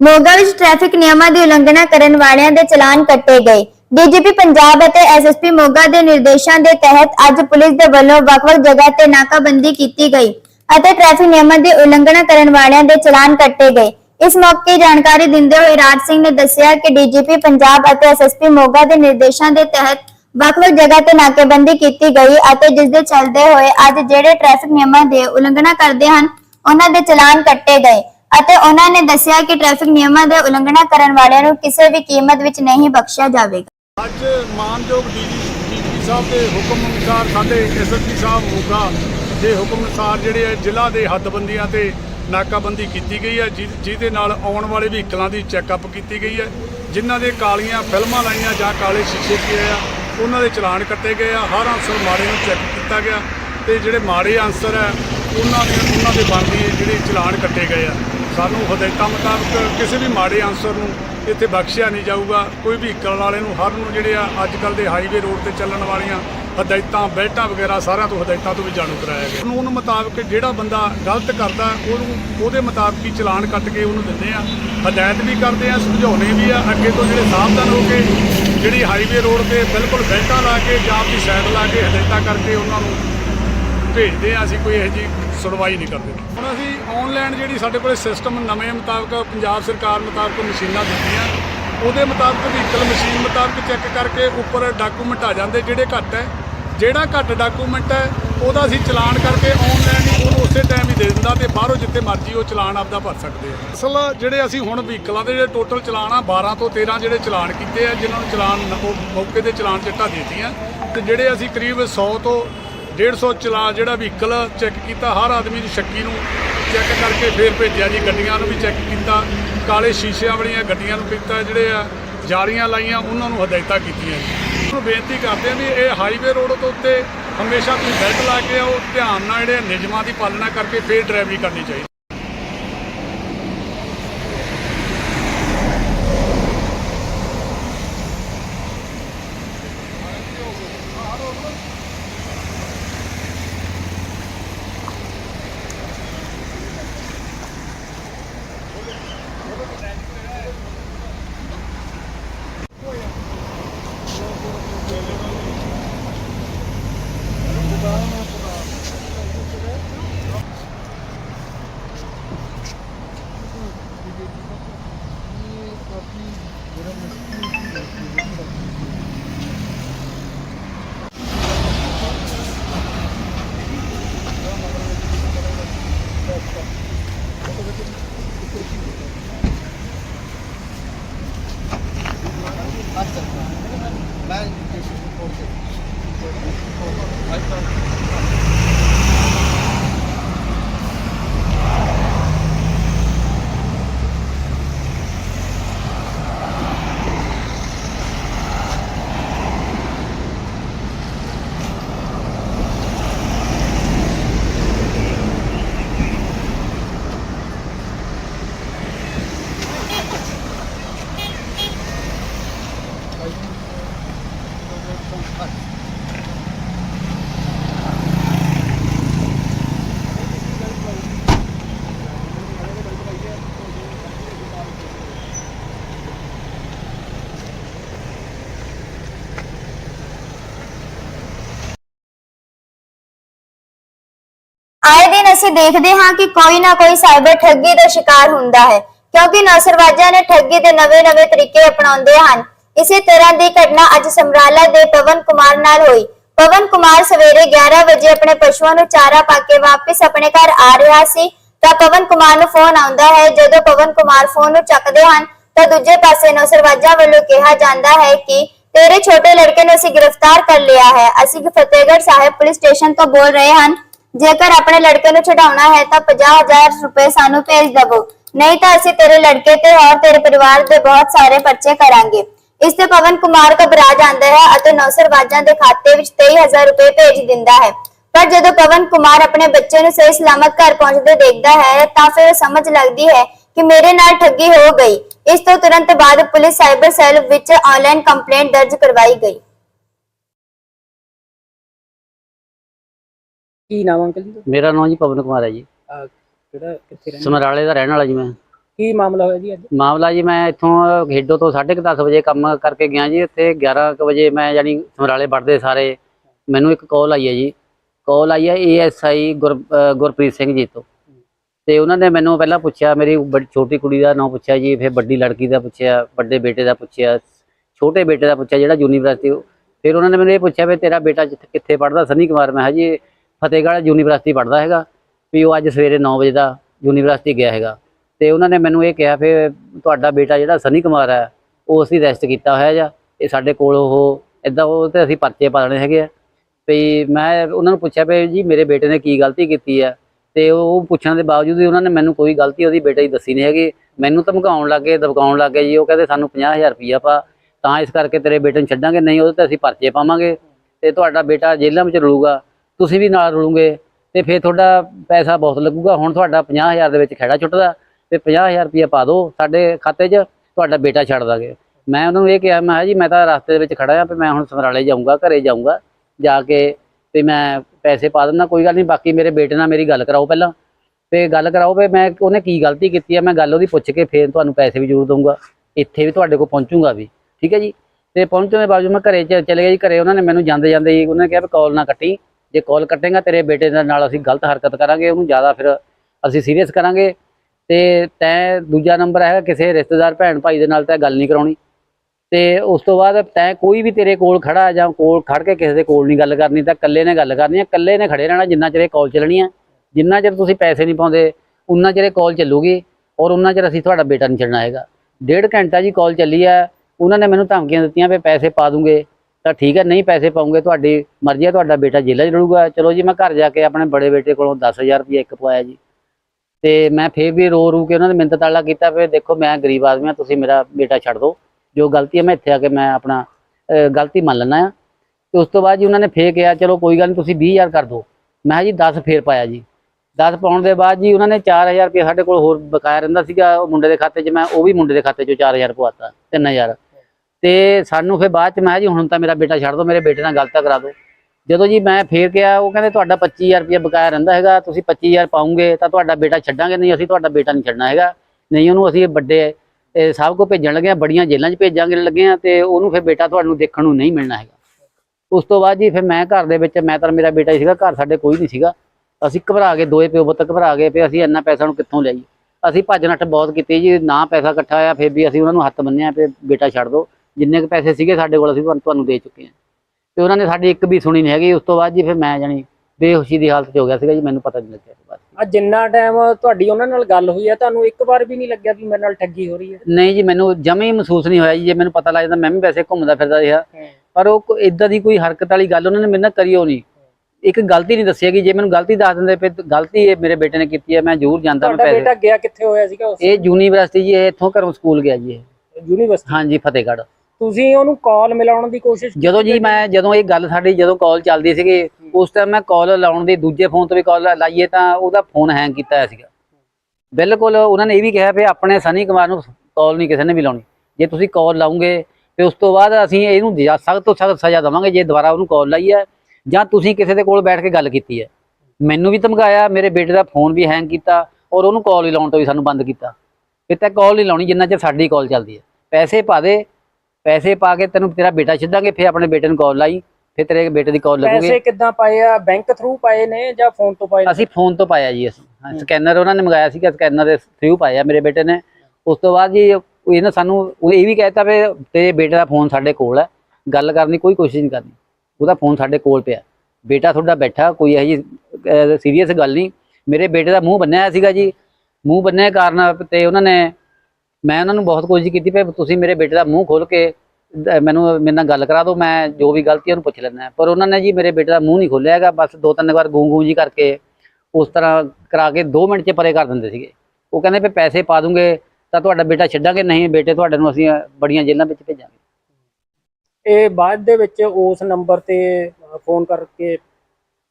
ਮੋਗਾ ਵਿੱਚ ਟ੍ਰੈਫਿਕ ਨਿਯਮਾਂ ਦੀ ਉਲੰਘਣਾ ਕਰਨ ਵਾਲਿਆਂ ਦੇ ਚਲਾਨ ਕੱਟੇ ਗਏ। ਡੀਜੀਪੀ ਪੰਜਾਬ ਅਤੇ ਐਸਐਸਪੀ ਮੋਗਾ ਦੇ ਨਿਰਦੇਸ਼ਾਂ ਦੇ ਤਹਿਤ ਅੱਜ ਪੁਲਿਸ ਦੇ ਵੱਲੋਂ ਵੱਖ-ਵੱਖ ਜਗ੍ਹਾ ਤੇ ਨਾਕਾਬੰਦੀ ਕੀਤੀ ਗਈ ਅਤੇ ਟ੍ਰੈਫਿਕ ਨਿਯਮਾਂ ਦੀ ਉਲੰਘਣਾ ਕਰਨ ਵਾਲਿਆਂ ਦੇ ਚਲਾਨ ਕੱਟੇ ਗਏ। ਇਸ ਮੌਕੇ ਜਾਣਕਾਰੀ ਦਿੰਦੇ ਹੋਏ ਰਾਜ ਸਿੰਘ ਨੇ ਦੱਸਿਆ ਕਿ ਡੀਜੀਪੀ ਪੰਜਾਬ ਅਤੇ ਐਸਐਸਪੀ ਮੋਗਾ ਦੇ ਨਿਰਦੇਸ਼ਾਂ ਦੇ ਤਹਿਤ ਵੱਖ-ਵੱਖ ਜਗ੍ਹਾ ਤੇ ਨਾਕੇਬੰਦੀ ਕੀਤੀ ਗਈ ਅਤੇ ਜਿਸ ਦੇ ਚੱਲਦੇ ਹੋਏ ਅੱਜ ਜਿਹੜੇ ਟ੍ਰੈਫਿਕ ਨਿਯਮਾਂ ਦੇ ਉਲੰਘਣਾ ਕਰਦੇ ਹਨ, ਉਹਨਾਂ ਦੇ ਚਲਾਨ ਕੱਟੇ ਗਏ। ਅਤੇ ਉਹਨਾਂ ਨੇ ਦੱਸਿਆ ਕਿ ਟ੍ਰੈਫਿਕ ਨਿਯਮਾਂ ਦੇ ਉਲੰਘਣਾ ਕਰਨ ਵਾਲਿਆਂ ਨੂੰ ਕਿਸੇ ਵੀ ਕੀਮਤ ਵਿੱਚ ਨਹੀਂ ਬਖਸ਼ਿਆ ਜਾਵੇਗਾ। ਅੱਜ ਮਾਨਯੋਗ ਡੀਜੀਪੀ ਸਾਹਿਬ ਦੇ ਹੁਕਮ ਅਨੁਸਾਰ ਸਾਡੇ ਐਸਐਸਪੀ ਸਾਹਿਬ ਮੋਗਾ ਦੇ ਹੁਕਮ ਅਨੁਸਾਰ ਜਿਹੜੇ ਹੈ ਜ਼ਿਲ੍ਹਾ ਦੇ ਹੱਦਬੰਦੀਆਂ ਤੇ ਨਾਕਾਬੰਦੀ ਕੀਤੀ ਗਈ ਹੈ ਜਿਹ- ਜਿਹਦੇ ਨਾਲ ਆਉਣ ਵਾਲੇ ਵਹੀਕਲਾਂ ਦੀ ਚੈੱਕਅਪ ਕੀਤੀ ਗਈ ਹੈ। ਜਿਨ੍ਹਾਂ ਦੇ ਕਾਲੀਆਂ ਫਿਲਮਾਂ ਲਾਈਆਂ ਜਾਂ ਕਾਲੇ ਸ਼ੀਸ਼ੇ ਕੀਏ ਆ, ਉਹਨਾਂ ਦੇ ਚਲਾਨ ਕੱਟੇ ਗਏ ਆ, ਹਰ ਅਨਸਰ ਮਾੜੇ ਨੂੰ ਚੈੱਕ ਕੀਤਾ ਗਿਆ ਤੇ ਜਿਹੜੇ ਮਾੜੇ ਅਨਸਰ ਹੈ, ਉਹਨਾਂ ਦੇ ਉਹਨਾਂ ਦੇ ਬਣਦੀ ਜਿਹੜੇ ਚਲਾਨ ਕੱਟੇ ਗਏ ਆ। ਸਾਨੂੰ ਹਦਾਇਤਾਂ ਮੁਤਾਬਕ ਕਿਸੇ ਵੀ ਮਾੜੇ ਅਨਸਰ ਨੂੰ ਇੱਥੇ ਬਖਸ਼ਿਆ ਨਹੀਂ ਜਾਊਗਾ। ਕੋਈ ਵੀ ਵਹੀਕਲ ਵਾਲੇ ਨੂੰ, ਹਰ ਨੂੰ ਜਿਹੜੇ ਆ ਅੱਜ ਕੱਲ ਦੇ ਹਾਈਵੇ ਰੋਡ ਤੇ ਚੱਲਣ ਵਾਲੀਆਂ ਹਦਾਇਤਾਂ, ਬੈਲਟਾਂ ਵਗੈਰਾ ਸਾਰਿਆਂ ਤੋਂ ਹਦਾਇਤਾਂ ਤੋਂ ਵੀ ਜਾਣੂ ਕਰਾਇਆ ਗਿਆ। ਕਾਨੂੰਨ ਮੁਤਾਬਕ ਜਿਹੜਾ ਬੰਦਾ ਗਲਤ ਕਰਦਾ, ਉਹਨੂੰ ਉਹਦੇ ਮੁਤਾਬਕ ਹੀ ਚਲਾਨ ਕੱਟ ਕੇ ਉਹਨੂੰ ਦਿੰਦੇ ਆ। ਹਦਾਇਤ ਵੀ ਕਰਦੇ ਆ, ਸਮਝਾਉਣੇ ਵੀ ਆ। ਅੱਗੇ ਤੋਂ ਜਿਹੜੇ ਸਾਵਧਾਨ ਹੋ ਕੇ ਜਿਹੜੀ ਹਾਈਵੇ ਰੋਡ ਤੇ ਬਿਲਕੁਲ ਬੈਲਟਾਂ ਲਾ ਕੇ ਜਾਂ ਆਪਣੀ ਸਾਈਡ ਲਾ ਕੇ ਹਦਾਇਤਾਂ ਕਰਕੇ ਉਹਨਾਂ ਨੂੰ ਭੇਜਦੇ ਆ, ਅਸੀਂ ਕੋਈ ਇਹੋ ਜੀ ਸੁਣਵਾਈ ਨਹੀਂ ਕਰਦੇ। ਹੁਣ ਅਸੀਂ ਆਨਲਾਈਨ ਜਿਹੜੀ ਸਾਡੇ ਕੋਲ ਸਿਸਟਮ ਨਵੇਂ ਮੁਤਾਬਕ ਪੰਜਾਬ ਸਰਕਾਰ ਮੁਤਾਬਕ ਮਸ਼ੀਨਾਂ ਦਿੱਤੀਆਂ, ਉਹਦੇ ਮੁਤਾਬਕ ਵਹੀਕਲ ਮਸ਼ੀਨ ਮੁਤਾਬਕ ਚੈੱਕ ਕਰਕੇ ਉੱਪਰ ਡਾਕੂਮੈਂਟ ਆ ਜਾਂਦੇ ਜਿਹੜੇ ਘੱਟ ਹੈ। ਜਿਹੜਾ ਘੱਟ ਡਾਕੂਮੈਂਟ ਹੈ, ਉਹਦਾ ਅਸੀਂ ਚਲਾਨ ਕਰਕੇ ਆਨਲਾਈਨ ਹੀ ਉਹਨੂੰ ਉਸੇ ਟਾਈਮ ਹੀ ਦੇ ਦਿੰਦਾ ਤੇ ਬਾਹਰੋਂ ਜਿੱਥੇ ਮਰਜ਼ੀ ਉਹ ਚਲਾਨ ਆਪਦਾ ਭਰ ਸਕਦੇ ਆ। ਅਸਲ ਜਿਹੜੇ ਅਸੀਂ ਹੁਣ ਵਹੀਕਲਾਂ ਦੇ ਜਿਹੜੇ ਟੋਟਲ ਚਲਾਨ ਆ 12 ਤੋਂ 13 ਜਿਹੜੇ ਚਲਾਨ ਕੀਤੇ ਆ, ਜਿਨ੍ਹਾਂ ਨੂੰ ਚਲਾਨ ਮੌਕੇ ਤੇ ਚਲਾਨ ਚਿੱਟਾ ਦੇਤੀਆਂ, ਤੇ ਜਿਹੜੇ ਅਸੀਂ ਕਰੀਬ 100 ਤੋਂ 150 ਚਲਾ ਜਿਹੜਾ ਵਹੀਕਲ ਚੈੱਕ ਕੀਤਾ, ਹਰ ਆਦਮੀ ਦੀ ਸ਼ੱਕੀ ਨੂੰ ਚੈੱਕ ਕਰਕੇ ਫੇਰ ਭੇਜਿਆ ਜੀ, ਗੱਡੀਆਂ ਨੂੰ ਵੀ ਚੈੱਕ ਕੀਤਾ, ਕਾਲੇ ਸ਼ੀਸ਼ਿਆਂ ਵਾਲੀਆਂ ਗੱਡੀਆਂ ਨੂੰ ਕੀਤਾ, ਜਿਹੜੇ ਆ ਜਾਲੀਆਂ ਲਾਈਆਂ, ਉਹਨਾਂ ਨੂੰ ਹਦਾਇਤਾਂ ਕੀਤੀਆਂ ਜੀ। ਨੂੰ ਬੇਨਤੀ ਕਰਦੇ ਆ ਵੀ ਇਹ ਹਾਈਵੇ ਰੋਡ ਤੋਂ ਉੱਤੇ ਹਮੇਸ਼ਾ ਤੁਸੀਂ ਬੈਲਟ ਲਾ ਕੇ ਆਓ, ਧਿਆਨ ਨਾਲ ਜਿਹੜੇ ਨਿਯਮਾਂ ਦੀ ਪਾਲਣਾ ਕਰਕੇ ਫੇਰ ਡਰਾਈਵਰੀ ਕਰਨੀ ਚਾਹੀਦੀ। ਆਏ ਦਿਨ ਅਸੀਂ ਦੇਖਦੇ ਹਾਂ ਕਿ ਕੋਈ ਨਾ ਕੋਈ ਸਾਈਬਰ ਠੱਗੀ ਦਾ ਸ਼ਿਕਾਰ ਹੁੰਦਾ ਹੈ, ਕਿਉਂਕਿ ਨੌਸਰਵਾਜਾਂ ਨੇ ਠੱਗੀ ਦੇ ਨਵੇਂ-ਨਵੇਂ ਤਰੀਕੇ ਅਪਣਾਉਂਦੇ ਹਨ। ਇਸੇ ਤਰ੍ਹਾਂ ਦੀ ਘਟਨਾ ਅੱਜ ਸਮਰਾਲਾ ਦੇ ਪਵਨ ਕੁਮਾਰ ਨਾਲ ਹੋਈ। ਪਵਨ ਕੁਮਾਰ ਸਵੇਰੇ 11 ਵਜੇ ਆਪਣੇ ਪਸ਼ੂਆਂ ਨੂੰ ਚਾਰਾ ਪਾ ਕੇ ਵਾਪਸ ਆਪਣੇ ਘਰ ਆ ਰਿਹਾ ਸੀ, ਤਾਂ ਪਵਨ ਕੁਮਾਰ ਨੂੰ ਫੋਨ ਆਉਂਦਾ ਹੈ। ਜਦੋਂ ਪਵਨ ਕੁਮਾਰ ਫੋਨ ਨੂੰ ਚੱਕਦੇ ਹਨ, ਤਾਂ ਦੂਜੇ ਪਾਸੇ ਨੌਸਰਵਾਜਾਂ ਵੱਲੋਂ ਕਿਹਾ ਜਾਂਦਾ ਹੈ ਕਿ ਤੇਰੇ ਛੋਟੇ ਲੜਕੇ ਨੂੰ ਅਸੀਂ ਗ੍ਰਿਫਤਾਰ ਕਰ ਲਿਆ ਹੈ। ਅਸੀਂ ਫਤਿਹਗੜ੍ਹ ਸਾਹਿਬ ਪੁਲਿਸ ਸਟੇਸ਼ਨ ਤੋਂ ਬੋਲ ਰਹੇ ਹਨ। ਜੇਕਰ ਆਪਣੇ ਲੜਕੇ ਨੂੰ ਛਡਾਉਣਾ ਹੈ ਤਾਂ 50000 ਰੁਪਏ ਸਾਨੂੰ ਭੇਜ ਦਵੋ। ਨਹੀਂ ਤਾਂ ਅਸੀਂ ਤੇਰੇ ਲੜਕੇ ਤੇ ਹੋਰ ਤੇਰੇ ਪਰਿਵਾਰ ਦੇ ਬਹੁਤ ਸਾਰੇ ਪਰਚੇ ਕਰਾਂਗੇ। ਇਸ ਤੇ ਪਵਨ ਕੁਮਾਰ ਘਬਰਾ ਜਾਂਦਾ ਹੈ ਅਤੇ ਨੌਸਰਵਾਜਾਂ ਦੇ ਖਾਤੇ ਵਿੱਚ 23000 ਰੁਪਏ ਭੇਜ ਦਿੰਦਾ ਹੈ। ਪਰ ਜਦੋਂ ਪਵਨ ਕੁਮਾਰ ਆਪਣੇ ਬੱਚੇ ਨੂੰ ਸਹੀ ਸਲਾਮਤ ਘਰ ਪਹੁੰਚਦੇ ਦੇਖਦਾ ਹੈ, ਤਾਂ ਫਿਰ ਸਮਝ ਲੱਗਦੀ ਹੈ ਕਿ ਮੇਰੇ ਨਾਲ ਠੱਗੀ ਹੋ ਗਈ। ਇਸ ਤੋਂ ਤੁਰੰਤ ਬਾਅਦ ਪੁਲਿਸ ਸਾਈਬਰ ਸੈੱਲ ਵਿੱਚ ਆਨਲਾਈਨ ਕੰਪਲੇਂਟ ਦਰਜ ਕਰਵਾਈ ਗਈ। ਕੀ ਨਾਮ ਅੰਕਲ ਜੀ ਮੇਰਾ ਨਾਮ ਜੀ ਪਵਨ ਕੁਮਾਰ ਹੈ ਜੀ। ਅਹ ਕਿਹੜਾ ਕਿੱਥੇ ਰਹਿੰਦੇ? ਸਮਰਾਲੇ ਦਾ ਰਹਿਣ ਵਾਲਾ ਜੀ ਮੈਂ। ਕੀ ਮਾਮਲਾ ਹੋਇਆ ਜੀ ਅੱਜ? ਮਾਮਲਾ ਜੀ ਮੈਂ ਇੱਥੋਂ ਖੇਡੋ ਤੋਂ 10:30 ਵਜੇ ਕੰਮ ਕਰਕੇ ਗਿਆ ਜੀ ਉੱਥੇ 11 ਕੁ ਵਜੇ ਮੈਂ ਯਾਨੀ ਸਮਰਾਲੇ ਵੜਦੇ ਸਾਰੇ। ਮੈਨੂੰ ਇੱਕ ਕਾਲ ਆਈ ਹੈ ਜੀ। ਕਾਲ ਆਈ ਹੈ ਏਐਸਆਈ ਗੁਰਪ੍ਰੀਤ ਸਿੰਘ ਜੀ ਤੋਂ। ਤੇ ਉਹਨਾਂ ਨੇ ਮੈਨੂੰ ਪਹਿਲਾਂ ਪੁੱਛਿਆ ਮੇਰੀ ਬੜੀ ਛੋਟੀ ਕੁੜੀ ਦਾ ਨਾਮ ਪੁੱਛਿਆ ਜੀ ਫਿਰ ਵੱਡੀ ਲੜਕੀ ਦਾ ਪੁੱਛਿਆ ਵੱਡੇ ਬੇਟੇ ਦਾ ਪੁੱਛਿਆ ਛੋਟੇ ਬੇਟੇ ਦਾ ਪੁੱਛਿਆ ਜਿਹੜਾ ਯੂਨੀਵਰਸਿਟੀ ਫਿਰ ਉਹਨਾਂ ਨੇ ਮੈਨੂੰ ਇਹ ਪੁੱਛਿਆ ਵੀ ਤੇਰਾ ਬੇਟਾ ਜਿੱਥੇ ਕਿੱਥੇ ਪੜ੍ਹਦਾ? ਸਨੀ ਕੁਮਾਰ। ਮੈਂ ਕਿਹਾ ਜੀ ਫਤਿਹਗੜ੍ਹ ਯੂਨੀਵਰਸਿਟੀ ਪੜ੍ਹਦਾ ਹੈਗਾ, ਵੀ ਉਹ ਅੱਜ ਸਵੇਰੇ 9 ਵਜੇ ਦਾ ਯੂਨੀਵਰਸਿਟੀ ਗਿਆ ਹੈਗਾ। ਤੇ ਉਹਨਾਂ ਨੇ ਮੈਨੂੰ ਇਹ ਕਿਹਾ ਫਿਰ ਤੁਹਾਡਾ ਬੇਟਾ ਜਿਹੜਾ ਸਨੀ ਕੁਮਾਰ ਹੈ, ਉਹ ਅਸੀਂ ਰੈਸਟ ਕੀਤਾ ਹੋਇਆ ਜਾਂ, ਇਹ ਸਾਡੇ ਕੋਲ ਉਹ ਇਦਾਂ ਉਹ ਤੇ ਅਸੀਂ ਪਰਚੇ ਪਾ ਲੈਣੇ ਹੈਗੇ ਆ। ਵੀ ਮੈਂ ਉਹਨਾਂ ਨੂੰ ਪੁੱਛਿਆ, ਵੀ ਜੀ ਮੇਰੇ ਬੇਟੇ ਨੇ ਕੀ ਗਲਤੀ ਕੀਤੀ ਹੈ? ਤੇ ਉਹ ਪੁੱਛਣ ਦੇ ਬਾਵਜੂਦ ਵੀ ਉਹਨਾਂ ਨੇ ਮੈਨੂੰ ਕੋਈ ਗਲਤੀ ਉਹਦੀ ਬੇਟੇ ਦੀ ਦੱਸੀ ਨਹੀਂ ਹੈਗੀ। ਮੈਨੂੰ ਧਮਕਾਉਣ ਲੱਗੇ ਦਬਕਾਉਣ ਲੱਗੇ ਜੀ। ਉਹ ਕਹਿੰਦੇ, ਸਾਨੂੰ 50000 ਰੁਪਈਆ ਪਾ, ਤਾਂ ਇਸ ਕਰਕੇ ਤੇਰੇ ਬੇਟੇ ਨੂੰ ਛੱਡਾਂਗੇ, ਨਹੀਂ, ਉਹਦੇ ਤੇ ਅਸੀਂ ਪਰਚੇ ਪਾਵਾਂਗੇ। ਤੇ ਤੁਹਾਡਾ ਬੇਟਾ ਜੇਲ੍ਹਾਂ ਵਿੱਚ ਰਲੂਗਾ ਤੁਸੀਂ ਵੀ ਨਾਲ ਰਲੂਗੇ ਤੇ ਫਿਰ ਤੁਹਾਡਾ ਪੈਸਾ ਬਹੁਤ ਲੱਗੂਗਾ। ਹੁਣ ਤੁਹਾਡਾ 50000 ਦੇ ਵਿੱਚ ਖਹਿੜਾ ਛੁੱਟਦਾ ਤੇ 50000 ਰੁਪਈਆ ਪਾ ਦਿਓ ਸਾਡੇ ਖਾਤੇ 'ਚ, ਤੁਹਾਡਾ ਬੇਟਾ ਛੱਡ ਦਾਂਗੇ। ਮੈਂ ਉਹਨਾਂ ਨੂੰ ਇਹ ਕਿਹਾ, ਮੈਂ ਕਿਹਾ ਜੀ, ਮੈਂ ਤਾਂ ਰਸਤੇ ਦੇ ਵਿੱਚ ਖੜਾ ਆ ਤੇ ਮੈਂ ਹੁਣ ਸਮਰਾਲੇ ਜਾਊਂਗਾ, ਘਰੇ ਜਾਊਂਗਾ, ਜਾ ਕੇ ਤੇ ਮੈਂ ਪੈਸੇ ਪਾ ਦਿੰਦਾ, ਕੋਈ ਗੱਲ ਨਹੀਂ, ਬਾਕੀ ਮੇਰੇ ਬੇਟੇ ਨਾਲ ਮੇਰੀ ਗੱਲ ਕਰਾਓ ਪਹਿਲਾਂ। ਤੇ ਗੱਲ ਕਰਾਓ ਵੀ ਮੈਂ ਉਹਨੇ ਕੀ ਗਲਤੀ ਕੀਤੀ ਆ, ਮੈਂ ਗੱਲ ਉਹਦੀ ਪੁੱਛ ਕੇ ਫੇਰ ਤੁਹਾਨੂੰ ਪੈਸੇ ਵੀ ਜ਼ਰੂਰ ਦਊਂਗਾ। ਇੱਥੇ ਵੀ ਤੁਹਾਡੇ ਕੋਲ ਪਹੁੰਚੂਗਾ ਵੀ, ਠੀਕ ਹੈ ਜੀ? ਤੇ ਪਹੁੰਚਣ ਦੇ ਬਾਵਜੂਦ ਮੈਂ ਘਰੇ ਚ- ਚਲੇ ਗਿਆ ਜੀ, ਘਰੇ ਉਹਨਾਂ ਨੇ ਮੈਨੂੰ ਜਾਂਦੇ ਜਾਂਦੇ ਜੀ ਉਹਨਾਂ ਨੇ ਕਿਹਾ ਵੀ ਕਾਲ ਨਾ ਕੱਟੀ। ਜੇ ਕਾਲ ਕੱਟੇਗਾ ਤੇਰੇ ਬੇਟੇ ਦੇ ਨਾਲ ਅਸੀਂ ਗਲਤ ਹਰਕਤ ਕਰਾਂਗੇ, ਉਹਨੂੰ ਜ਼ਿਆਦਾ ਫਿਰ ਅਸੀਂ ਸੀਰੀਅਸ ਕਰਾਂਗੇ। ਤੇ ਤੈਂ ਦੂਜਾ ਨੰਬਰ ਹੈਗਾ ਕਿਸੇ ਰਿਸ਼ਤੇਦਾਰ ਭੈਣ ਭਾਈ ਦੇ ਨਾਲ ਤੈਂ ਗੱਲ ਨਹੀਂ ਕਰਾਉਣੀ। ਤੇ ਉਸ ਤੋਂ ਬਾਅਦ ਤੈਂ ਕੋਈ ਵੀ ਤੇਰੇ ਕੋਲ ਖੜਾ ਜਾਂ ਕੋਲ ਖੜ ਕੇ ਕਿਸੇ ਦੇ ਕੋਲ ਨਹੀਂ ਗੱਲ ਕਰਨੀ, ਤਾਂ ਇਕੱਲੇ ਨੇ ਗੱਲ ਕਰਨੀ ਹੈ। ਇਕੱਲੇ ਨੇ ਖੜੇ ਰਹਿਣਾ, ਜਿੰਨਾ ਚਿਰ ਇਹ ਕਾਲ ਚੱਲਣੀ ਹੈ। ਜਿੰਨਾ ਚਿਰ ਤੁਸੀਂ ਪੈਸੇ ਨਹੀਂ ਪਾਉਂਦੇ, ਉਨਾ ਚਿਰ ਇਹ ਕਾਲ ਚੱਲੂਗੀ ਔਰ ਉਨਾ ਚਿਰ ਅਸੀਂ ਤੁਹਾਡਾ ਬੇਟਾ ਨਹੀਂ ਛੱਡਣਾ ਹੈਗਾ। ਡੇਢ ਘੰਟਾ ਜੀ ਕਾਲ ਚੱਲੀ ਹੈ ਉਹਨਾਂ ਨੇ ਮੈਨੂੰ ਧਮਕੀਆਂ ਦਿੱਤੀਆਂ ਵੀ ਪੈਸੇ ਪਾ ਦੂੰਗੇ। ਤਾਂ ਠੀਕ ਹੈ, ਨਹੀਂ ਪੈਸੇ ਪਾਉਂਗੇ, ਤੁਹਾਡੀ ਮਰਜ਼ੀ ਹੈ, ਤੁਹਾਡਾ ਬੇਟਾ ਜੇਲ੍ਹਾਂ 'ਚ ਰਹੂਗਾ ਚਲੋ ਜੀ, ਮੈਂ ਘਰ ਜਾ ਕੇ ਆਪਣੇ ਬੜੇ ਬੇਟੇ ਕੋਲੋਂ 10000 ਰੁਪਏ ਇੱਕ ਪਵਾਇਆ ਜੀ। ਤੇ ਮੈਂ ਫੇਰ ਵੀ ਰੋ ਰੂ ਕੇ ਉਹਨਾਂ ਨੇ ਮਿੰਤ ਤਾਲਾ ਕੀਤਾ, ਵੀ ਦੇਖੋ, ਮੈਂ ਗਰੀਬ ਆਦਮੀ ਹਾਂ, ਤੁਸੀਂ ਮੇਰਾ ਬੇਟਾ ਛੱਡ ਦਿਓ। ਜੋ ਗਲਤੀ ਹੈ, ਮੈਂ ਇੱਥੇ ਆ ਕੇ ਮੈਂ ਆਪਣਾ ਗਲਤੀ ਮੰਨ ਲੈਣਾ ਆ ਤੇ ਉਸ ਤੋਂ ਬਾਅਦ ਜੀ ਉਹਨਾਂ ਨੇ ਫੇਰ ਕਿਹਾ, ਚਲੋ ਕੋਈ ਗੱਲ ਨਹੀਂ ਤੁਸੀਂ 20000 ਕਰ ਦਿਓ। ਮੈਂ ਕਿਹਾ ਜੀ 10 ਫੇਰ ਪਾਇਆ ਜੀ। 10 ਪਾਉਣ ਦੇ ਬਾਅਦ ਜੀ ਉਹਨਾਂ ਨੇ 4000 ਰੁਪਏ ਸਾਡੇ ਕੋਲ ਹੋਰ ਬਕਾਇਆ ਰਹਿੰਦਾ ਸੀਗਾ, ਉਹ ਮੁੰਡੇ ਦੇ ਖਾਤੇ 'ਚ, ਮੈਂ ਉਹ ਵੀ ਮੁੰਡੇ ਦੇ ਖਾਤੇ 'ਚੋਂ 4000 ਪਵਾਤਾ 3000 ਤੇ ਸਾਨੂੰ ਫਿਰ ਬਾਅਦ 'ਚ ਮੈਂ ਕਿਹਾ ਜੀ, ਹੁਣ ਤਾਂ ਮੇਰਾ ਬੇਟਾ ਛੱਡ ਦਿਓ ਮੇਰੇ ਬੇਟੇ ਨਾਲ ਗੱਲ ਤਾਂ ਕਰਾ ਦਿਓ ਜਦੋਂ ਜੀ ਮੈਂ ਫੇਰ ਕਿਹਾ, ਉਹ ਕਹਿੰਦੇ ਤੁਹਾਡਾ 25000 ਰੁਪਏ ਬਕਾਇਆ ਰਹਿੰਦਾ ਹੈਗਾ, ਤੁਸੀਂ 25000 ਪਾਉਂਗੇ ਤਾਂ ਤੁਹਾਡਾ ਬੇਟਾ ਛੱਡਾਂਗੇ, ਨਹੀਂ ਅਸੀਂ ਤੁਹਾਡਾ ਬੇਟਾ ਨਹੀਂ ਛੱਡਣਾ ਹੈਗਾ। ਨਹੀਂ ਉਹਨੂੰ ਅਸੀਂ ਵੱਡੇ ਸਭ ਕੋ ਭੇਜਣ ਲੱਗੇ ਆ ਬੜੀਆਂ ਜੇਲ੍ਹਾਂ 'ਚ ਭੇਜਾਂਗੇ ਲੱਗੇ ਆ ਤੇ ਉਹਨੂੰ ਫਿਰ ਬੇਟਾ ਤੁਹਾਨੂੰ ਦੇਖਣ ਨੂੰ ਨਹੀਂ ਮਿਲਣਾ ਹੈਗਾ। ਉਸ ਤੋਂ ਬਾਅਦ ਜੀ ਫਿਰ ਮੈਂ ਘਰ ਦੇ ਵਿੱਚ, ਮੈਂ ਤਾਂ ਮੇਰਾ ਬੇਟਾ ਹੀ ਸੀਗਾ, ਘਰ ਸਾਡੇ ਕੋਈ ਨਹੀਂ ਸੀਗਾ। ਅਸੀਂ ਘਬਰਾ ਗਏ, ਦੋਏ ਪਿਓ ਪੁੱਤ ਘਬਰਾ ਗਏ, ਫਿਰ ਅਸੀਂ ਇੰਨਾ ਪੈਸਾ ਨੂੰ ਕਿੱਥੋਂ ਲਿਆਈਏ? ਅਸੀਂ ਭੱਜ ਨੱਠ ਬਹੁਤ ਕੀਤੀ ਜੀ, ਨਾ ਪੈਸਾ ਇਕੱਠਾ ਹੋਇਆ ਫਿਰ ਵੀ ਅਸੀਂ ਉਹਨਾਂ ਨੂੰ ਹੱਥ ਬੰਨਿਆ ਵੀ ਬੇਟਾ ਛੱਡ ਦਿਓ ਜਿੰਨੇ ਕੁ ਪੈਸੇ ਸੀਗੇ ਸਾਡੇ ਕੋਲ ਅਸੀਂ ਤੁਹਾਨੂੰ ਤੁਹਾਨੂੰ ਦੇ ਚੁੱਕੇ ਹਾਂ। ਤੇ ਉਹਨਾਂ ਨੇ ਸਾਡੀ ਇੱਕ ਵੀ ਸੁਣੀ ਨਹੀਂ ਹੈਗੀ। ਉਸ ਤੋਂ ਬਾਅਦ ਜੀ ਫਿਰ ਮੈਂ ਜਾਣੀ ਬੇਹੋਸ਼ੀ ਦੀ ਹਾਲਤ 'ਚ ਹੋ ਗਿਆ ਸੀਗਾ ਜੀ ਮੈਨੂੰ ਪਤਾ ਨਹੀਂ ਲੱਗਿਆ ਬਾਰੇ ਆ ਜਿੰਨਾ ਟਾਈਮ ਤੁਹਾਡੀ ਉਹਨਾਂ ਨਾਲ ਗੱਲ ਹੋਈ ਹੈ ਤੁਹਾਨੂੰ ਇੱਕ ਵਾਰ ਵੀ ਨਹੀਂ ਲੱਗਿਆ ਵੀ ਮੇਰੇ ਨਾਲ ਠੱਗੀ ਹੋ ਰਹੀ ਹੈ? ਨਹੀਂ ਜੀ ਮੈਨੂੰ ਜਮੇ ਹੀ ਮਹਿਸੂਸ ਨਹੀਂ ਹੋਇਆ ਜੀ। ਜੇ ਮੈਨੂੰ ਪਤਾ ਲੱਗ ਜਾਂਦਾ ਮੈਂ ਵੀ ਵੈਸੇ ਘੁੰਮਦਾ ਫਿਰਦਾ ਰਿਹਾ। ਪਰ ਉਹ ਇਦਾਂ ਦੀ ਕੋਈ ਹਰਕਤ ਵਾਲੀ ਗੱਲ ਉਹਨਾਂ ਨੇ ਮੇਰੇ ਨਾਲ ਕਰੀ ਉਹ ਨਹੀਂ ਇੱਕ ਗਲਤੀ ਨਹੀਂ ਦੱਸੀ ਹੈਗੀ। ਜੇ ਮੈਨੂੰ ਗਲਤੀ ਦੱਸ ਦਿੰਦੇ ਫਿਰ ਗਲਤੀ ਇਹ ਮੇਰੇ ਬੇਟੇ ਨੇ ਕੀਤੀ ਹੈ। ਮੈਂ ਜ਼ਰੂਰ ਜਾਂਦਾ ਮੈਂ ਤੁਹਾਡਾ ਪੈਸੇ। ਬੇਟਾ ਗਿਆ ਕਿੱਥੇ ਹੋਇਆ ਸੀਗਾ ਉਸ ਇਹ ਯੂਨੀਵਰਸਿਟੀ ਜੀ ਇਹ ਇੱਥੋਂ ਘਰੋਂ ਸਕੂਲ ਗਿਆ ਜੀ ਇਹ। ਯੂਨੀਵਰਸਿਟੀ? ਹਾਂਜੀ ਫਤਿਹਗੜ੍ਹ। ਤੁਸੀਂ ਉਹਨੂੰ ਕਾਲ ਮਿਲਾਉਣ ਦੀ ਕੋਸ਼ਿਸ਼ ਜਦੋਂ ਜੀ ਮੈਂ ਜਦੋਂ ਇਹ ਗੱਲ ਸਾਡੀ ਜਦੋਂ ਕਾਲ ਚੱਲਦੀ ਸੀਗੀ ਉਸ ਟਾਈਮ ਮੈਂ ਕਾਲ ਲਾਉਣ ਦੀ ਦੂਜੇ ਫੋਨ ਤੋਂ ਵੀ ਕਾਲ ਲਾਈਏ ਤਾਂ ਉਹਦਾ ਫੋਨ ਹੈਂਗ ਕੀਤਾ ਹੋਇਆ ਸੀਗਾ। ਬਿਲਕੁਲ ਉਹਨਾਂ ਨੇ ਇਹ ਵੀ ਕਿਹਾ ਵੀ ਆਪਣੇ ਸਨੀ ਕੁਮਾਰ ਨੂੰ ਕਾਲ ਨਹੀਂ ਕਿਸੇ ਨੇ ਵੀ ਲਾਉਣੀ। ਜੇ ਤੁਸੀਂ ਕਾਲ ਲਾਉਂਗੇ ਤੇ ਉਸ ਤੋਂ ਬਾਅਦ ਅਸੀਂ ਇਹਨੂੰ ਸਖਤ ਤੋਂ ਸਖਤ ਸਜ਼ਾ ਦੇਵਾਂਗੇ ਜੇ ਦੁਬਾਰਾ ਉਹਨੂੰ ਕਾਲ ਲਾਈ ਹੈ ਜਾਂ ਤੁਸੀਂ ਕਿਸੇ ਦੇ ਕੋਲ ਬੈਠ ਕੇ ਗੱਲ ਕੀਤੀ ਹੈ। ਮੈਨੂੰ ਵੀ ਧਮਕਾਇਆ ਮੇਰੇ ਬੇਟੇ ਦਾ ਫੋਨ ਵੀ ਹੈਂਗ ਕੀਤਾ ਔਰ ਉਹਨੂੰ ਕਾਲ ਹੀ ਲਾਉਣ ਤੋਂ ਵੀ ਸਾਨੂੰ ਬੰਦ ਕੀਤਾ। ਫਿਰ ਤਾਂ ਕਾਲ ਨਹੀਂ ਲਾਉਣੀ ਜਿੰਨਾ ਚਿਰ ਸਾਡੀ ਕਾਲ ਚੱਲਦੀ ਹੈ। ਪੈਸੇ ਪਾ ਦੇ ਪੈਸੇ ਪਾ ਕੇ ਤੈਨੂੰ ਤੇਰਾ ਬੇਟਾ ਛੱਡਾਂਗੇ ਫਿਰ ਆਪਣੇ ਬੇਟੇ ਨੂੰ ਕਾਲ ਲਾਈ ਫਿਰ ਤੇਰੇ ਬੇਟੇ ਦੀ ਕਾਲ ਲੱਗੂਗੀ। ਪੈਸੇ ਕਿੱਦਾਂ ਪਾਏ ਆ? ਬੈਂਕ ਥਰੂ ਪਾਏ ਨੇ ਜਾਂ ਫੋਨ ਤੋਂ ਪਾਏ? ਅਸੀਂ ਫੋਨ ਤੋਂ ਪਾਇਆ ਜੀ ਅਸੀਂ। ਸਕੈਨਰ ਉਹਨਾਂ ਨੇ ਮੰਗਾਇਆ ਸੀਗਾ ਸਕੈਨਰ ਦੇ ਥਰੂ ਪਾਇਆ ਮੇਰੇ ਬੇਟੇ ਨੇ। ਉਸ ਤੋਂ ਬਾਅਦ ਜੀ ਇਹਨਾਂ ਸਾਨੂੰ ਉਹ ਇਹ ਵੀ ਕਹਿਤਾ ਵੀ ਤੇਰੇ ਬੇਟੇ ਦਾ ਫੋਨ ਸਾਡੇ ਕੋਲ ਹੈ ਗੱਲ ਕਰਨ ਦੀ ਕੋਈ ਕੋਸ਼ਿਸ਼ ਨਹੀਂ ਕਰਨੀ। ਉਹਦਾ ਫੋਨ ਸਾਡੇ ਕੋਲ ਪਿਆ। ਬੇਟਾ ਤੁਹਾਡਾ ਬੈਠਾ ਕੋਈ ਇਹੋ ਜੀ ਸੀਰੀਅਸ ਗੱਲ ਨਹੀਂ। ਮੇਰੇ ਬੇਟੇ ਦਾ ਮੂੰਹ ਬੰਨਿਆ ਸੀਗਾ ਜੀ। ਮੂੰਹ ਬੰਨਿਆ ਕਾਰਨ ਤੇ ਉਹਨਾਂ ਨੇ ਮੈਂ ਉਹਨਾਂ ਨੂੰ ਬਹੁਤ ਕੋਸ਼ਿਸ਼ ਕੀਤੀ ਵੀ ਤੁਸੀਂ ਮੇਰੇ ਬੇਟੇ ਦਾ ਮੂੰਹ ਖੋਲ ਕੇ ਮੈਨੂੰ ਮੇਰੇ ਨਾਲ ਗੱਲ ਕਰਾ ਦਿਓ, ਮੈਂ ਜੋ ਵੀ ਗਲਤੀ ਉਹਨੂੰ ਪੁੱਛ ਲੈਂਦਾ ਪਰ ਉਹਨਾਂ ਨੇ ਜੀ ਮੇਰੇ ਬੇਟੇ ਦਾ ਮੂੰਹ ਨਹੀਂ ਖੋਲਿਆ ਹੈਗਾ, ਬਸ ਦੋ ਤਿੰਨ ਵਾਰ ਗੂੰ ਗੂੰ ਜੀ ਕਰਕੇ ਉਸ ਤਰ੍ਹਾਂ ਕਰਾ ਕੇ 2 ਮਿੰਟ 'ਚ ਪਰੇ ਕਰ ਦਿੰਦੇ ਸੀਗੇ। ਉਹ ਕਹਿੰਦੇ ਵੀ ਪੈਸੇ ਪਾ ਦੂੰਗੇ, ਤਾਂ ਤੁਹਾਡਾ ਬੇਟਾ ਛੱਡਾਂਗੇ, ਨਹੀਂ ਬੇਟੇ ਤੁਹਾਡੇ ਨੂੰ ਅਸੀਂ ਬੜੀਆਂ ਜੇਲ੍ਹਾਂ ਵਿੱਚ ਭੇਜਾਂਗੇ। ਇਹ ਬਾਅਦ ਦੇ ਵਿੱਚ ਉਸ ਨੰਬਰ ਤੇ ਫੋਨ ਕਰਕੇ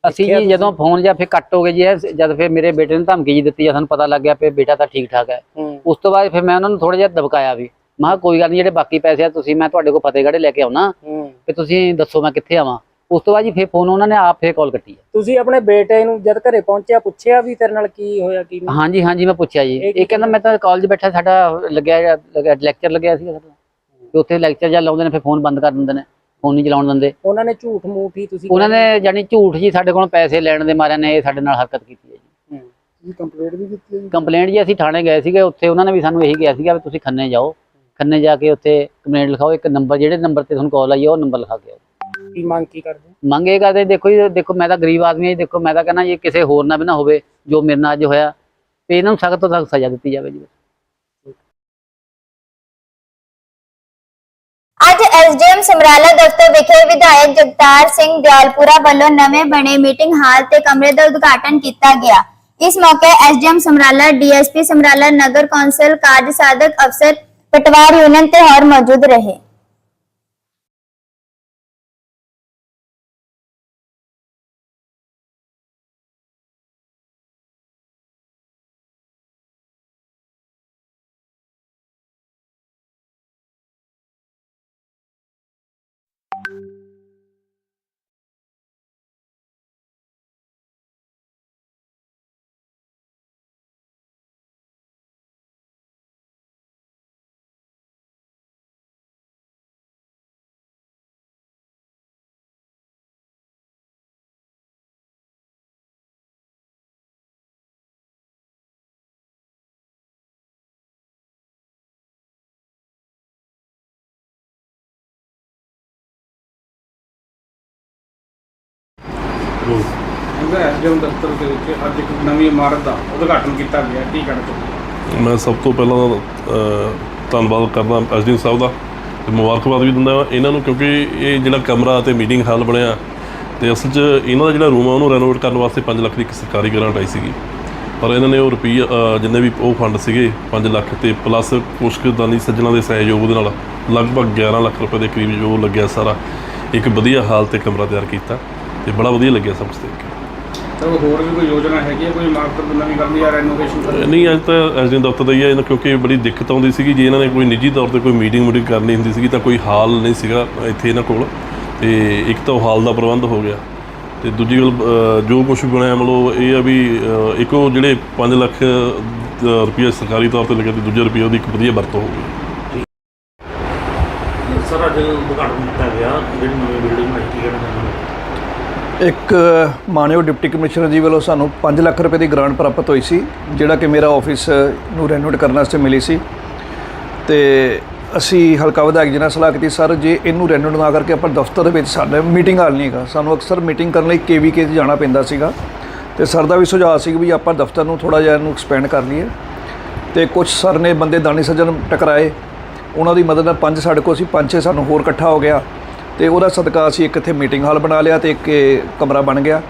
ਅਸੀਂ ਜੀ ਜਦੋਂ ਫੋਨ ਜਾਂ ਫਿਰ ਕੱਟ ਹੋ ਗਏ ਜੀ ਇਹ ਜਦ ਫਿਰ ਮੇਰੇ ਬੇਟੇ ਨੂੰ ਧਮਕੀ ਜੀ ਦਿੱਤੀ ਜਾਂ ਸਾਨੂੰ ਪਤਾ ਲੱਗ ਗਿਆ ਵੀ ਬੇਟਾ ਤਾਂ ਠੀਕ ਠਾਕ ਹੈ। ਉਸ ਤੋਂ ਬਾਅਦ ਫਿਰ ਮੈਂ ਉਹਨਾਂ ਨੂੰ ਥੋੜਾ ਜਿਹਾ ਦਬਕਾਇਆ ਵੀ। ਮੈਂ ਕਿਹਾ ਕੋਈ ਗੱਲ ਨਹੀਂ ਜਿਹੜੇ ਬਾਕੀ ਪੈਸੇ ਆ ਤੁਸੀਂ ਮੈਂ ਤੁਹਾਡੇ ਕੋਲ ਫਤਿਹਗੜ੍ਹ ਲੈ ਕੇ ਆਉਣਾ। ਵੀ ਤੁਸੀਂ ਦੱਸੋ ਮੈਂ ਕਿੱਥੇ ਆਵਾਂ। ਉਸ ਤੋਂ ਬਾਅਦ ਜੀ ਫੇਰ ਫੋਨ ਉਹਨਾਂ ਨੇ ਆਪ ਫੇਰ ਕਾਲ ਕੱਟੀ ਤੁਸੀਂ ਆਪਣੇ ਬੇਟੇ ਨੂੰ ਜਦ ਘਰੇ ਪਹੁੰਚਿਆ ਪੁੱਛਿਆ ਵੀ ਤੇਰੇ ਨਾਲ ਕੀ ਹੋਇਆ ਕੀ ਨਹੀਂ? ਹਾਂਜੀ ਹਾਂਜੀ ਮੈਂ ਪੁੱਛਿਆ ਜੀ। ਇਹ ਕੀ ਇਹ ਕਹਿੰਦਾ ਮੈਂ ਤਾਂ ਕਾਲਜ ਬੈਠਾ ਸਾਡਾ ਲੱਗਿਆ ਲੈਕਚਰ ਲੱਗਿਆ ਸੀ ਸਾਡਾ। ਤੇ ਉੱਥੇ ਲੈਕਚਰ ਜਾਂ ਲਾਉਂਦੇ ਨੇ ਫਿਰ ਫੋਨ ਬੰਦ ਕਰ ਦਿੰਦੇ ਨੇ। ਫੋਨ ਨਹੀਂ ਚਲਾਉਣ ਦਿੰਦੇ। ਉਹਨਾਂ ਨੇ ਝੂਠ ਮੂਠ ਹੀ ਤੁਸੀਂ ਉਹਨਾਂ ਨੇ ਜਾਨੀ ਝੂਠ ਜੀ ਸਾਡੇ ਕੋਲ ਪੈਸੇ ਲੈਣ ਦੇ ਮਾਰਿਆਂ ਨੇ ਇਹ ਸਾਡੇ ਨਾਲ ਹਰਕਤ ਕੀਤੀ ਹੈ ਜੀ। ਕੰਪਲੀਟ ਵੀ ਕੀਤੀ ਹੈ ਕੰਪਲੇਂਟ ਜੀ ਅਸੀਂ ਥਾਣੇ ਗਏ ਸੀਗੇ ਉੱਥੇ ਉਹਨਾਂ ਨੇ ਵੀ ਸਾਨੂੰ ਇਹੀ ਕਿਹਾ ਸੀਗਾ ਵੀ ਤੁਸੀਂ ਖੰਨੇ ਜਾਓ। ਖੰਨੇ ਜਾ ਕੇ ਉੱਥੇ ਕੰਪਲੇਂਟ ਲਿਖਾਓ ਇੱਕ ਨੰਬਰ ਜਿਹੜੇ ਨੰਬਰ ਤੇ ਤੁਹਾਨੂੰ ਕਾਲ ਆਈ ਹੈ ਉਹ ਨੰਬਰ ਲਿਖਾ ਕੇ ਆਓ। ਕੀ ਮੰਗ ਕੀ ਕਰਦੇ? ਮੰਗੇਗਾ ਤੇ ਦੇਖੋ ਜੀ ਦੇਖੋ ਮੈਂ ਤਾਂ ਗਰੀਬ ਆਦਮੀ ਹਾਂ ਜੀ ਦੇਖੋ ਮੈਂ ਤਾਂ ਕਹਿੰਦਾ ਜੀ ਕਿਸੇ ਹੋਰ ਨਾਲ ਵੀ ਨਾ ਹੋਵੇ ਜੋ ਮੇਰੇ ਨਾਲ ਅੱਜ ਹੋਇਆ ਤੇ ਇਹਨਾਂ ਨੂੰ ਸਖਤ ਤੋਂ ਸਖਤ ਸਜ਼ਾ ਦਿੱਤੀ ਜਾਵੇ ਜੀ। ਅੱਜ ਐਸਡੀਐਮ ਸਮਰਾਲਾ ਦਫ਼ਤਰ ਵਿਖੇ ਵਿਧਾਇਕ ਜਗਤਾਰ ਸਿੰਘ ਦਿਆਲਪੁਰਾ ਵੱਲੋਂ ਨਵੇਂ ਬਣੇ ਮੀਟਿੰਗ ਹਾਲ ਤੇ ਕਮਰੇ ਦਾ ਉਦਘਾਟਨ ਕੀਤਾ ਗਿਆ। ਇਸ ਮੌਕੇ ਐਸਡੀਐਮ ਸਮਰਾਲਾ, ਡੀਐਸਪੀ ਸਮਰਾਲਾ, ਨਗਰ ਕੌਂਸਲ, ਕਾਰਜ ਸਾਧਕ ਅਫਸਰ, ਪਟਵਾਰ ਯੂਨੀਅਨ ਤੇ ਹੋਰ ਮੌਜੂਦ ਰਹੇ। ਉਹਦਾ ਐਸਡੀਐਮ ਦਫ਼ਤਰ ਦੇ ਵਿੱਚ ਅੱਜ ਇੱਕ ਨਵੀਂ ਇਮਾਰਤ ਦਾ ਉਦਘਾਟਨ ਕੀਤਾ ਗਿਆ। ਕੀ ਕਹਿਣਾ ਚਾਹੁੰਦੇ ਮੈਂ ਸਭ ਤੋਂ ਪਹਿਲਾਂ ਧੰਨਵਾਦ ਕਰਦਾ ਐਸਡੀਐਮ ਸਾਹਿਬ ਦਾ ਤੇ ਮੁਬਾਰਕਬਾਦ ਵੀ ਦਿੰਦਾ ਹਾਂ ਇਹਨਾਂ ਨੂੰ ਕਿਉਂਕਿ ਇਹ ਜਿਹੜਾ ਕਮਰਾ ਤੇ ਮੀਟਿੰਗ ਹਾਲ ਬਣਿਆ ਤੇ ਅਸਲ 'ਚ ਇਹਨਾਂ ਦਾ ਜਿਹੜਾ ਰੂਮ ਆ ਉਹਨੂੰ ਰੈਨੋਵੇਟ ਕਰਨ ਵਾਸਤੇ 5 ਲੱਖ ਦੀ ਇੱਕ ਸਰਕਾਰੀ ਗ੍ਰਾਂਟ ਆਈ ਸੀਗੀ। ਪਰ ਇਹਨਾਂ ਨੇ ਉਹ ਰੁਪਈਆ ਜਿੰਨੇ ਵੀ ਉਹ ਫੰਡ ਸੀਗੇ 5 ਲੱਖ ਤੇ ਪਲੱਸ ਕੁਛ ਕੁ ਦਾਨੀ ਸੱਜਣਾ ਦੇ ਸਹਿਯੋਗ ਦੇ ਨਾਲ ਲਗਭਗ 11 ਲੱਖ ਰੁਪਏ ਦੇ ਕਰੀਬ ਜੋ ਲੱਗਿਆ ਸਾਰਾ ਇੱਕ ਵਧੀਆ ਹਾਲ ਤੇ ਕਮਰਾ ਤਿਆਰ ਕੀਤਾ। ਤੇ ਬੜਾ ਵਧੀਆ ਲੱਗਿਆ ਸਭ ਕੁਛ ਦੇਖ ਕੇ। ਤਾਂ ਹੋਰ ਵੀ ਕੋਈ ਯੋਜਨਾ ਹੈਗੀ ਹੈ ਕੋਈ ਇਮਾਰਤ ਨਵੀਂ ਕਰਨੀ ਜਾਂ ਰੈਨੋਵੇਸ਼ਨ ਕਰਨੀ? ਨਹੀਂ ਅੱਜ ਤਾਂ ਐਸਡੀਐਮ ਦਫ਼ਤਰ ਦਾ ਹੀ ਹੈ ਇਹਨਾਂ ਕਿਉਂਕਿ ਬੜੀ ਦਿੱਕਤ ਆਉਂਦੀ ਸੀਗੀ। ਜੇ ਇਹਨਾਂ ਨੇ ਕੋਈ ਨਿੱਜੀ ਤੌਰ ਤੇ ਕੋਈ ਮੀਟਿੰਗ ਮੂਟਿੰਗ ਕਰਨੀ ਹੁੰਦੀ ਸੀਗੀ ਤਾਂ ਕੋਈ ਹਾਲ ਨਹੀਂ ਸੀਗਾ ਇੱਥੇ ਇਹਨਾਂ ਕੋਲ। ਤੇ ਇੱਕ ਤਾਂ ਉਹ ਹਾਲ ਦਾ ਪ੍ਰਬੰਧ ਹੋ ਗਿਆ। ਤੇ ਦੂਜੀ ਗੱਲ ਅ, ਜੋ ਕੁਝ ਬਣਿਆ ਮਤਲਬ ਇਹ ਆ ਵੀ ਅ, ਇੱਕ ਉਹ ਜਿਹੜੇ 5 ਲੱਖ ਰੁਪਏ ਸਰਕਾਰੀ ਤੌਰ ਤੇ ਲੱਗੇ ਤੇ ਦੂਜਾ ਰੁਪਏ ਉਹਦੀ ਇੱਕ ਵਧੀਆ ਵਰਤੋਂ ਹੋ ਗਈ। ਸਰ ਅੱਜ ਉਦਘਾਟਨ ਕੀਤਾ ਗਿਆ। ਜਿਹੜੀ ਨਵੀਂ ਬਿਲਡਿੰਗ ਬਣਾਈ ਚਾਹੁੰਦੇ ਹੋ? ਇੱਕ ਮਾਨਯੋਗ ਡਿਪਟੀ ਕਮਿਸ਼ਨਰ ਜੀ ਵੱਲੋਂ ਸਾਨੂੰ 5 ਲੱਖ ਰੁਪਏ ਦੀ ਗ੍ਰਾਂਟ ਪ੍ਰਾਪਤ ਹੋਈ ਸੀ, ਜਿਹੜਾ ਕਿ ਮੇਰਾ ਆਫਿਸ ਨੂੰ ਰੈਨੋਵੇਟ ਕਰਨ ਵਾਸਤੇ ਮਿਲੀ ਸੀ। ਤੇ ਅਸੀਂ ਹਲਕਾ ਵਿਧਾਇਕ ਜੀ ਨਾਲ ਸਲਾਹ ਕੀਤੀ, ਸਰ, ਜੇ ਇਹਨੂੰ ਰੈਨੋਵੇਟ ਨਾ ਕਰਕੇ ਆਪਾਂ ਦਫ਼ਤਰ ਦੇ ਵਿੱਚ ਸਾਡੇ ਮੀਟਿੰਗ ਹਾਲ ਨਹੀਂ ਹੈਗਾ। ਸਾਨੂੰ ਅਕਸਰ ਮੀਟਿੰਗ ਕਰਨ ਲਈ ਕੇਵੀਕੇ 'ਚ ਜਾਣਾ ਪੈਂਦਾ ਸੀਗਾ। ਤੇ ਸਰ ਦਾ ਵੀ ਸੁਝਾਅ ਸੀ ਵੀ ਆਪਾਂ ਦਫ਼ਤਰ ਨੂੰ ਥੋੜਾ ਜਿਹਾ ਇਹਨੂੰ ਐਕਸਪੈਂਡ ਕਰ ਲਈਏ। ਤੇ ਕੁਝ ਸਰ ਨੇ ਬੰਦੇ ਦਾਨੀ ਸੱਜਣ ਟਕਰਾਏ। ਉਹਨਾਂ ਦੀ ਮਦਦ ਨਾਲ ਪੰਜ ਸਾਡੇ ਕੋਲ ਸੀ, ਪੰਜ ਛੇ ਸਾਨੂੰ ਹੋਰ ਇਕੱਠਾ ਹੋ ਗਿਆ। ਤੇ ਉਹਦਾ ਸਦਕਾ ਅਸੀਂ ਇੱਕ ਇੱਥੇ ਮੀਟਿੰਗ ਹਾਲ ਬਣਾ ਲਿਆ ਤੇ ਇੱਕ ਕਮਰਾ ਬਣ ਗਿਆ।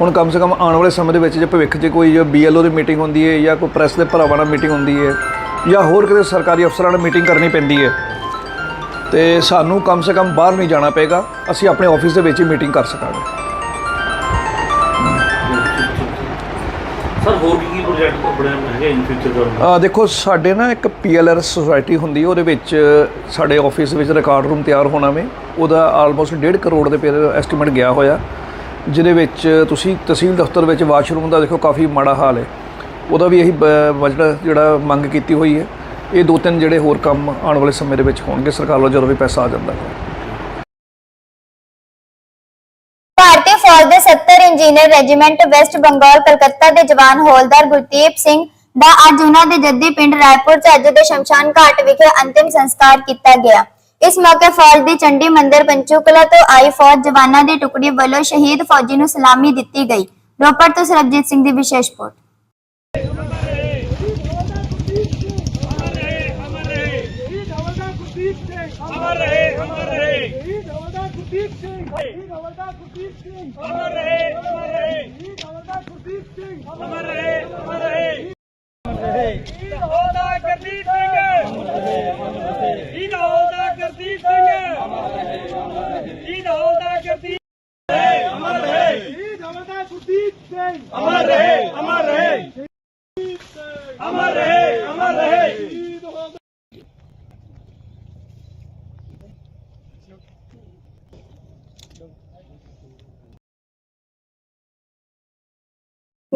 ਹੁਣ ਕਮ ਸੇ ਕਮ ਆਉਣ ਵਾਲੇ ਸਮੇਂ ਦੇ ਵਿੱਚ ਜੇ ਭਵਿੱਖ 'ਚ ਕੋਈ ਜੋ ਬੀਐਲਓ ਦੀ ਮੀਟਿੰਗ ਹੁੰਦੀ ਹੈ ਜਾਂ ਕੋਈ ਪ੍ਰੈਸ ਦੇ ਭਰਾਵਾਂ ਨਾਲ ਮੀਟਿੰਗ ਹੁੰਦੀ ਹੈ ਜਾਂ ਹੋਰ ਕਿਤੇ ਸਰਕਾਰੀ ਅਫਸਰਾਂ ਨਾਲ ਮੀਟਿੰਗ ਕਰਨੀ ਪੈਂਦੀ ਹੈ ਤੇ ਸਾਨੂੰ ਕਮ ਸੇ ਕਮ ਬਾਹਰ ਨਹੀਂ ਜਾਣਾ ਪਏਗਾ। ਅਸੀਂ ਆਪਣੇ ਆਫਿਸ ਦੇ ਵਿੱਚ ਹੀ ਮੀਟਿੰਗ ਕਰ ਸਕਾਂਗੇ। ਸਰ, ਹੋਰ ਪ੍ਰੋਜੈਕਟ ਬਣਿਆ ਹੈਗੇ ਇਨ ਫਿਊਚਰ ਦਾ ਅ, ਦੇਖੋ ਸਾਡੇ ਨਾ ਇੱਕ ਪੀਐਲਆਰ ਸੁਸਾਇਟੀ ਹੁੰਦੀ ਹੈ ਉਹਦੇ ਵਿੱਚ ਸਾਡੇ ਆਫਿਸ ਵਿੱਚ ਰਿਕਾਰਡ ਰੂਮ ਤਿਆਰ ਹੋਣਾ ਵੇ। ਉਹਦਾ ਆਲਮੋਸਟ 1.5 ਕਰੋੜ ਦੇ ਪੇਰ ਐਸਟੀਮੇਟ ਗਿਆ ਹੋਇਆ। ਜਿਹਦੇ ਵਿੱਚ ਤੁਸੀਂ ਤਹਿਸੀਲ ਦਫ਼ਤਰ ਵਿੱਚ ਵਾਸ਼ਰੂਮ ਦਾ ਦੇਖੋ ਕਾਫੀ ਮਾੜਾ ਹਾਲ ਹੈ। ਉਹਦਾ ਵੀ ਇਹੀ ਬਜਟ ਜਿਹੜਾ ਮੰਗ ਕੀਤੀ ਹੋਈ ਹੈ। ਇਹ ਦੋ ਤਿੰਨ ਜਿਹੜੇ ਹੋਰ ਕੰਮ ਆਉਣ ਵਾਲੇ ਸਮੇਂ ਦੇ ਵਿੱਚ ਹੋਣਗੇ। ਸਰਕਾਰ ਵੱਲੋਂ ਜਦੋਂ ਵੀ ਪੈਸਾ ਆ ਜਾਂਦਾ। ਹੈ 70 engineer regiment West Bengal, Calcutta ਦੇ ਜਵਾਨ ਹੌਲਦਾਰ ਗੁਰਦੀਪ ਸਿੰਘ ਦਾ ਅੱਜ ਉਹਨਾਂ ਦੇ ਜੱਦੀ ਪਿੰਡ ਰਾਏਪੁਰ ਚ ਅੱਜ ਦੇ ਸ਼ਮਸ਼ਾਨ ਘਾਟ ਵਿਖੇ ਅੰਤਿਮ ਸੰਸਕਾਰ ਕੀਤਾ ਗਿਆ। ਇਸ ਮੌਕੇ ਫੌਜ ਦੀ ਚੰਡੀ ਮੰਦਿਰ ਪੰਚੂਕਲਾ ਤੋਂ ਆਈ ਫੌਜ ਜਵਾਨਾਂ ਦੀ ਟੁਕੜੀ ਵੱਲੋਂ ਸ਼ਹੀਦ ਫੌਜੀ ਨੂੰ ਸਲਾਮੀ ਦਿੱਤੀ ਗਈ। ਰੋਪੜ ਤੋਂ ਸਰਬਜੀਤ ਸਿੰਘ ਦੀ ਵਿਸ਼ੇਸ਼ ਰਿਪੋਰਟ। ਅਮਰ ਰਹੇ ਅਮਰ ਰਹੇ ਸ਼ਹੀਦ ਹਵਲਦਾਰ ਗੁਰਦੀਪ ਸਿੰਘ ਸ਼ਹੀਦ ਹਵਲਦਾਰ ਗੁਰਦੀਪ ਸਿੰਘ ਅਮਰ ਰਹੇ ਅਮਰ ਰਹੇ ਸ਼ਹੀਦ ਹਵਲਦਾਰ ਗੁਰਦੀਪ ਸਿੰਘ ਅਮਰ ਰਹੇ ਅਮਰ ਰਹੇ ਸ਼ਹੀਦ ਹਵਲਦਾਰ ਗੁਰਦੀਪ ਸਿੰਘ ਸ਼ਹੀਦ ਹਵਲਦਾਰ ਗੁਰਦੀਪ ਸਿੰਘ ਸ਼ਹੀਦ ਹਵਲਦਾਰ ਗੁਰਦੀਪ ਅਮਰ ਰਹੇ ਸ਼ਹੀਦ ਹਵਲਦਾਰ ਗੁਰਦੀਪ ਸਿੰਘ ਅਮਰ ਰਹੇ ਅਮਰ ਰਹੇ ਅਮਰ ਰਹੇ ਅਮਰ ਰਹੇ ਸ਼ਹੀਦ ਹਵਲਦਾਰ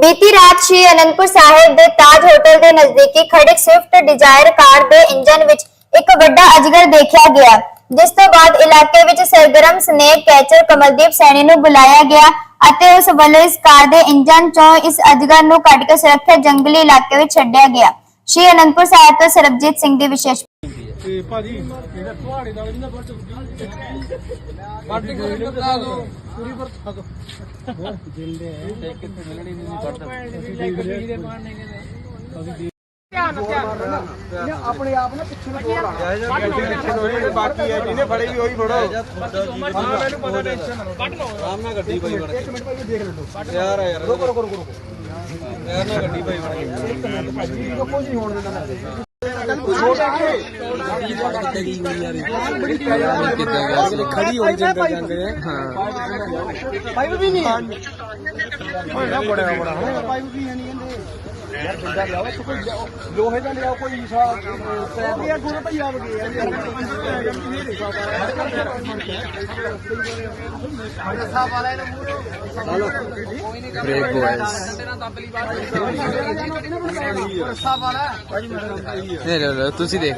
ਬਾਅਦ ਸ਼੍ਰੀ ਅਨੰਦਪੁਰ ਸਾਹਿਬ ਦੇ ਤਾਜ ਹੋਟਲ ਦੇ ਨਜ਼ਦੀਕੀ ਖੜਕ ਸਵਿਫਟ ਡਿਜ਼ਾਇਰ ਕਾਰ ਦੇ ਇੰਜਨ ਵਿੱਚ ਇੱਕ ਵੱਡਾ ਅਜਗਰ ਦੇਖਿਆ ਗਿਆ, ਜਿਸ ਤੋਂ ਬਾਅਦ ਇਲਾਕੇ ਵਿੱਚ ਸਰਗਰਮ ਸਨੇਕ ਕੈਚਰ ਕਮਲਦੀਪ ਸੈਣੀ ਨੂੰ ਬੁਲਾਇਆ ਗਿਆ ਅਤੇ ਉਸ ਵੱਲੋਂ ਇਸ ਕਾਰ ਦੇ ਇੰਜਨ ਚੋਂ ਇਸ ਅਜਗਰ ਨੂੰ ਕੱਢ ਕੇ ਸੁਰੱਖਿਅਤ ਜੰਗਲੀ ਇਲਾਕੇ ਵਿੱਚ ਛੱਡਿਆ ਗਿਆ। ਸ਼੍ਰੀ ਅਨੰਦਪੁਰ ਸਾਹਿਬ ਤੋਂ ਸਰਬਜੀਤ ਸਿੰਘ ਦੀ ਵਿਸ਼ੇਸ਼ ਬਾਕੀ ਹੈ ਜਿਹਨੇ ਫੜੇ ਵੀ ਉਹੀ ਫੜੋ ਹਾਂ ਮੈਨੂੰ ਪਤਾ ਟੈਨਸ਼ਨ ਆਰਾਮ ਨਾਲ ਗੱਡੀ ਭਾਈ ਬਣ ਇੱਕ ਮਿੰਟ ਭਾਈ ਦੇਖ ਲੈਂਦੋ ਯਾਰ ਯਾਰ ਰੁਕੋ ਰੁਕੋ ਰੁਕੋ ਯਾਰ ਨਾ ਗੱਡੀ ਭਾਈ ਬਣ ਇੱਕ ਮਿੰਟ ਭਾਈ ਰੁਕੋ ਜੀ ਹੋਣ ਦੇਣਾ ਖੜੀ ਹੋਈ ਜਾਂਦੇ ਜਾਂਦੇ ਨੇ ਹਾਂ ਪਾਈਪ ਵੀ ਨਹੀਂ। ਬੜਾ ਬੜਾ ਪਾਈਪ ਵੀ ਨਹੀਂ ਕਹਿੰਦੇ ਯਾਰ ਬੰਦਾ ਲਿਆਓ ਇੱਥੋਂ ਕੋਈ ਲਿਆਓ, ਲੋਹੇ ਦਾ ਲਿਆਓ ਕੋਈ ਈਸਾ ਪੈਪ ਯਾਰ ਗੁਰੂ ਭਈ ਆ ਗਏ ਯਾਰ ਤੁਸੀਂ ਦੇਖ